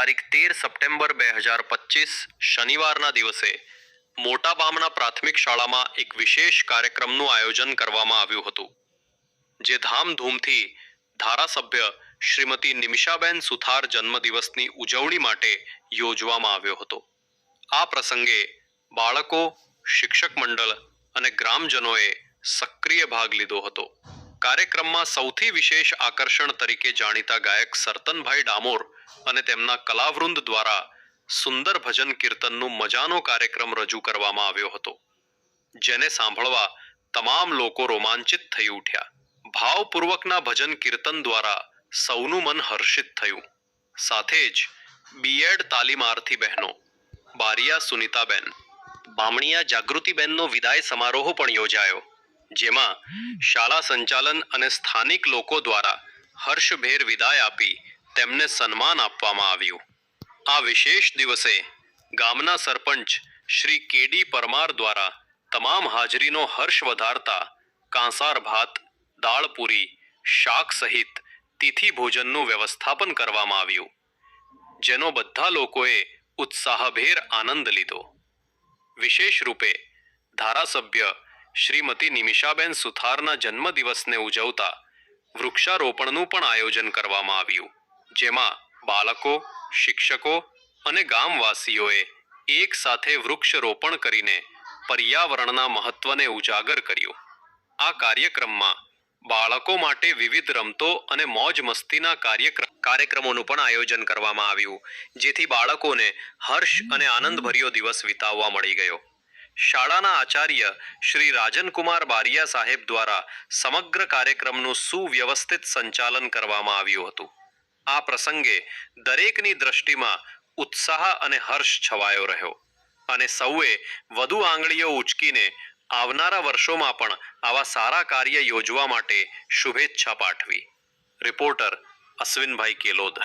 તારીખ તેર સપ્ટેમ્બર બે હજાર પચીસ, શનિવારના દિવસે મોટા બામણા પ્રાથમિક શાળામાં એક વિશેષ કાર્યક્રમનું આયોજન કરવામાં આવ્યું હતું, જે ધામધૂમથી ધારાસભ્ય શ્રીમતી નિમિષાબેન સુથાર જન્મદિવસની ઉજવણી માટે યોજવામાં આવ્યો હતો. આ પ્રસંગે બાળકો, શિક્ષક મંડળ અને ગ્રામજનોએ સક્રિય ભાગ લીધો હતો. કાર્યક્રમમાં સૌથી વિશેષ આકર્ષણ તરીકે જાણીતા ગાયક સરતનભાઈ ડામોર અને તેમના કલાવૃંદ દ્વારા સુંદર ભજન કીર્તનનું મજાનો કાર્યક્રમ રજૂ કરવામાં આવ્યો હતો. જેને સાંભળવા તમામ લોકો રોમાંચિત થઈ ઉઠ્યા. ભાવપૂર્વકના ભજન કીર્તન દ્વારા સૌનું મન હર્ષિત થયું. સાથે જ બીએડ તાલીમાર્થી બહેનો, બારિયા સુનિતાબેન, બામણીયા જાગૃતિબેનનો વિદાય સમારોહ પણ યોજાયો, જેમાં શાળા સંચાલન અને સ્થાનિક લોકો દ્વારા હર્ષભેર વિદાય આપી તેમને સન્માન આપવામાં આવ્યું. આ વિશેષ દિવસે ગામના સરપંચ શ્રી કેડી પરમાર દ્વારા તમામ હાજરીનો હર્ષ વધારતા કાંસાર ભાત, દાળ પૂરી, શાક સહિત તિથિ ભોજનનું વ્યવસ્થાપન કરવામાં આવ્યું, જેનો બધા લોકોએ ઉત્સાહભેર આનંદ લીધો. વિશેષ રૂપે ધારાસભ્ય શ્રીમતી નિમિષાબેન સુથારના જન્મદિવસને ઉજવતા વૃક્ષારોપણનું પણ આયોજન કરવામાં આવ્યું. જેમાં બાળકો, શિક્ષકો અને ગામવાસીઓએ એક સાથે વૃક્ષરોપણ કરીને પર્યાવરણના મહત્વને ઉજાગર કર્યું. આ કાર્યક્રમમાં બાળકો માટે વિવિધ રમતો અને મોજ મસ્તીના કાર્યક્રમ કાર્યક્રમોનું પણ આયોજન કરવામાં આવ્યું, જેથી બાળકોને હર્ષ અને આનંદભર્યો દિવસ વિતાવવા મળી ગયો. શાળાના આચાર્ય શ્રી રાજનકુમાર બારિયા સાહેબ દ્વારા સમગ્ર કાર્યક્રમનું સુવ્યવસ્થિત સંચાલન કરવામાં આવ્યું હતું. આ પ્રસંગે દરેકની દ્રષ્ટિમાં ઉત્સાહ અને હર્ષ છવાયો રહ્યો. અને સૌએ વધુ આંગળીઓ ઉચકીને આવનારા વર્ષોમાં પણ આવા સારા કાર્ય યોજવા માટે શુભેચ્છા પાઠવી. રિપોર્ટર અશ્વિનભાઈ કેલોદ.